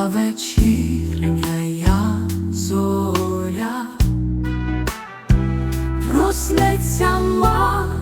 Була вечірня зоря, проснеться ма.